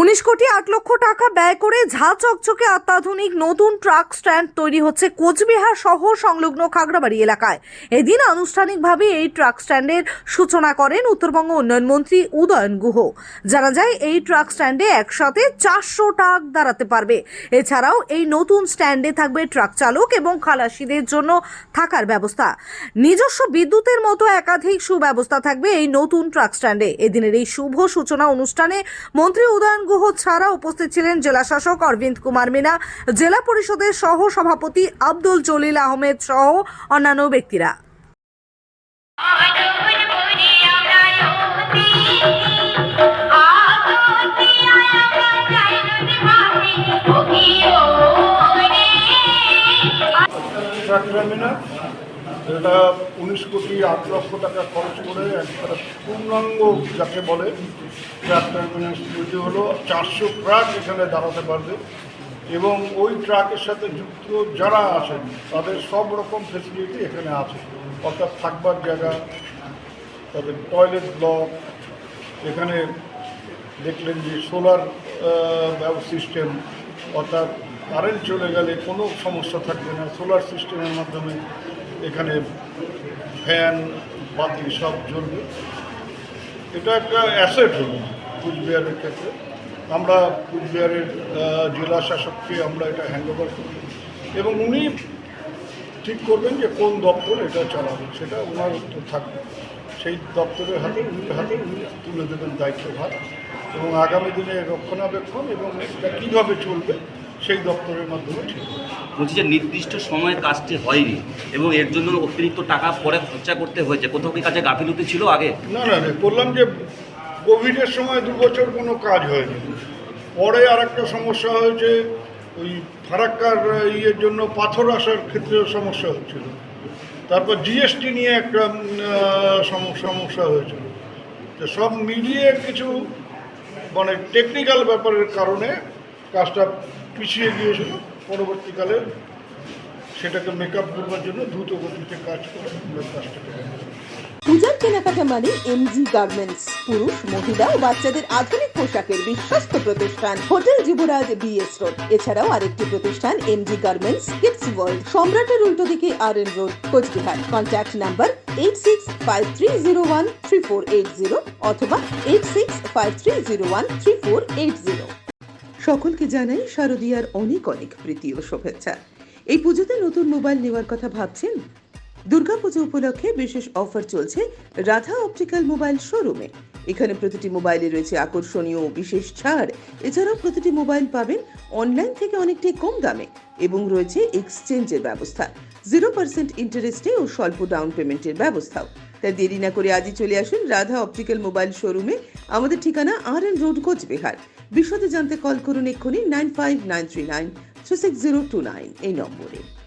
উনিশ কোটি আট লক্ষ টাকা ব্যয় করে ঝা চকচকে অত্যাধুনিক নতুন ট্রাক স্ট্যান্ড তৈরি হচ্ছে কোচবিহার সহ সংলগ্ন খাগড়াবাড়ি এলাকায়। এদিন আনুষ্ঠানিকভাবে এই ট্রাক স্ট্যান্ডের সূচনা করেন উত্তরবঙ্গ উন্নয়ন মন্ত্রী উদয়ন গুহ। জানা যায়, এই ট্রাক স্ট্যান্ডে একসাথে চারশো ট্রাক দাঁড়াতে পারবে। এছাড়াও এই নতুন স্ট্যান্ডে থাকবে ট্রাক চালক এবং খালাসিদের জন্য থাকার ব্যবস্থা। নিজস্ব বিদ্যুতের মতো একাধিক সুব্যবস্থা থাকবে এই নতুন ট্রাক স্ট্যান্ডে। এদিনের এই শুভ সূচনা অনুষ্ঠানে মন্ত্রী উদয়ন গুহ ছাড়া উপস্থিত ছিলেন জেলা শাসক অরবিন্দ কুমার মিনা, জেলা পরিষদের সহ সভাপতি আব্দুল জলিল আহমেদ সহ অন্যান্য ব্যক্তিরা। ট্রাক টার্মিনাল এটা উনিশ কোটি আট লক্ষ টাকা খরচ করে একটা পূর্ণাঙ্গ যাকে বলে ট্রাক টার্মিনাল তৈরি হলো, চারশো ট্রাক এখানে দাঁড়াতে পারবে। এবং ওই ট্রাকের সাথে যুক্ত যারা আছেন, তাদের সব রকম ফেসিলিটি এখানে আছে। অর্থাৎ থাকবার জায়গা, তাদের টয়লেট ব্লক এখানে দেখলেন যে সোলার সিস্টেম অর্থাৎ কারেন্ট চলে গেলে কোনো সমস্যা থাকবে না। সোলার সিস্টেমের মাধ্যমে এখানে ফ্যান, বাতি সব জ্বলবে। এটা একটা অ্যাসেট হলো কুচবিহারের ক্ষেত্রে। আমরা কুচবিহারের জেলা শাসককে আমরা এটা হ্যান্ড ওভার করি। এবং উনি ঠিক করবেন যে কোন দপ্তর এটা চালাবে, সেটা ওনার উত্তর থাকবে। সেই দপ্তরের হাতে উনি হাতে উনি তুলে দেবেন দায়িত্বভার। এবং আগামী দিনে রক্ষণাবেক্ষণ এবং এটা কীভাবে চলবে সেই দপ্তরের মাধ্যমে ঠিক। বলছি যে নির্দিষ্ট সময়ে কাজটি হয়নি এবং এর জন্য অতিরিক্ত টাকা পরে খরচা করতে হয়েছে। কোথাও কি কাজে গাফিলতি ছিল আগে? না না না বললাম যে কোভিডের সময় দু বছর কোনো কাজ হয়নি। পরে আর একটা সমস্যা হয়েছে ওই ফারাক্কার ইয়ের জন্য পাথর আসার ক্ষেত্রেও সমস্যা হচ্ছিল। তারপর জিএসটি নিয়ে একটা সম- সমস্যা হয়েছিল। তো সব মিলিয়ে কিছু মানে টেকনিক্যাল ব্যাপারের কারণে কাজটা পিছিয়ে গিয়েছিল। পরবর্তীকালে সেটাকে মেকআপ করবার জন্য দ্রুত গতিতে কাজ করে আমরা কাজটাকে পূজার কেনাকাটা মানে এমজি গার্মেন্টস পুরুষ, মহিলা ও বাচ্চাদের আধুনিক পোশাকের বিশ্বস্ত প্রতিষ্ঠান, হোটেল যুবরাজ বিএস রোড এছাড়াও আরেকটি প্রতিষ্ঠান এমজি গার্মেন্টস কিডস ওয়ার্ল্ড সম্রাটের উল্টো দিকে R N road Coochbehar. Contact number eight six five three zero one three four eight zero অথবা eight six five three zero one three four eight zero সকলকে জানাই শারদীয়ার অনেক অনেক প্রীতি ও শুভেচ্ছা। এই পুজোতে নতুন মোবাইল নেওয়ার কথা ভাবছেন? দুর্গাপুজো উপলক্ষে বিশেষ অফার চলছে রাধা অপটিক্যাল মোবাইল শোরুমে। এখানে প্রতিটি মোবাইলে রয়েছে আকর্ষণীয় বিশেষ ছাড়। এছাড়াও প্রতিটি মোবাইল পাবেন অনলাইন থেকে অনেকটাই কম দামে এবং রয়েছে এক্সচেঞ্জের ব্যবস্থা। জিরো পার্সেন্ট ইন্টারেস্টে ও স্বল্প ডাউন পেমেন্টের ব্যবস্থাও। তাই দেরি না করে আজই চলে আসুন রাধা অপটিক্যাল মোবাইল শোরুমে। আমাদের ঠিকানা আর এন রোড, কোচবিহার। বিশদে জানতে কল করুন এক্ষুনি nine five nine three nine three six zero two nine এই নম্বরে।